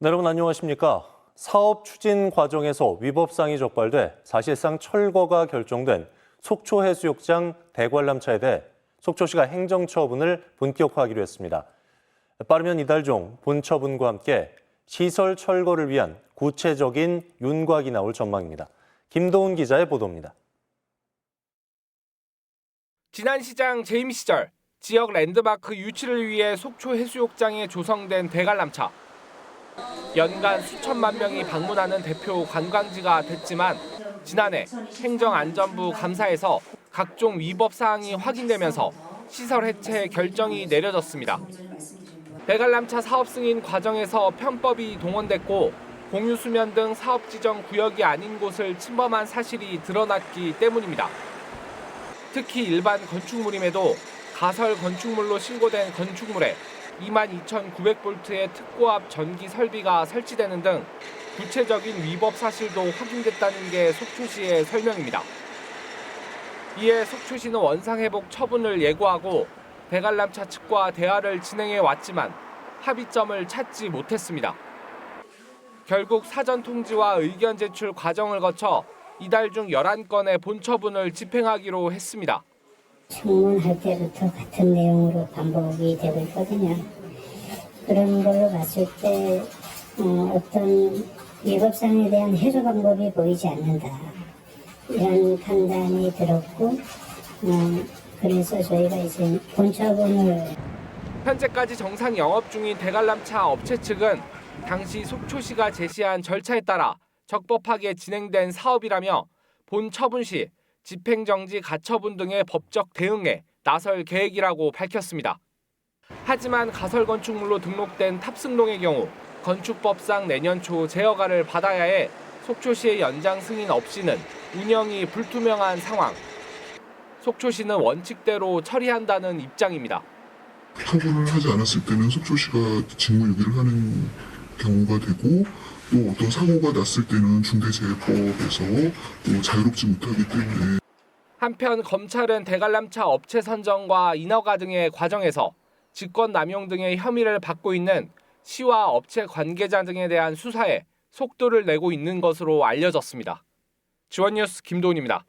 네, 여러분 안녕하십니까? 사업 추진 과정에서 위법상이 적발돼 사실상 철거가 결정된 속초 해수욕장 대관람차에 대해 속초시가 행정처분을 본격화하기로 했습니다. 빠르면 이달 중 본처분과 함께 시설 철거를 위한 구체적인 윤곽이 나올 전망입니다. 김도훈 기자의 보도입니다. 지난 시장 재임 시절 지역 랜드마크 유치를 위해 속초 해수욕장에 조성된 대관람차. 연간 수천만 명이 방문하는 대표 관광지가 됐지만 지난해 행정안전부 감사에서 각종 위법 사항이 확인되면서 시설 해체 결정이 내려졌습니다. 대관람차 사업 승인 과정에서 편법이 동원됐고 공유 수면 등 사업 지정 구역이 아닌 곳을 침범한 사실이 드러났기 때문입니다. 특히 일반 건축물임에도 가설 건축물로 신고된 건축물에 22,900볼트의 특고압 전기 설비가 설치되는 등 구체적인 위법 사실도 확인됐다는 게 속초시의 설명입니다. 이에 속초시는 원상회복 처분을 예고하고 대관람차 측과 대화를 진행해 왔지만 합의점을 찾지 못했습니다. 결국 사전 통지와 의견 제출 과정을 거쳐 이달 중 11건의 본처분을 집행하기로 했습니다. 청문할 때부터 같은 내용으로 반복이 되고 있거든요. 그런 걸로 봤을 때 어, 어떤 위법상에 대한 해소 방법이 보이지 않는다. 이런 판단이 들었고 어, 그래서 저희가 이제 본처분을 현재까지 정상 영업 중인 대관람차 업체 측은 당시 속초시가 제시한 절차에 따라 적법하게 진행된 사업이라며 본 처분 시 집행정지 가처분 등의 법적 대응에 나설 계획이라고 밝혔습니다. 하지만 가설 건축물로 등록된 탑승동의 경우 건축법상 내년 초 제허가를 받아야 해 속초시의 연장 승인 없이는 운영이 불투명한 상황. 속초시는 원칙대로 처리한다는 입장입니다. 처분을 하지 않았을 때는 속초시가 직무유기를 하는 경우가 되고 또 어떤 사고가 났을 때는 중대재해법에서 또 자유롭지 못하기 때문에 한편 검찰은 대관람차 업체 선정과 인허가 등의 과정에서 직권 남용 등의 혐의를 받고 있는 시와 업체 관계자 등에 대한 수사에 속도를 내고 있는 것으로 알려졌습니다. 지원뉴스 김도훈입니다.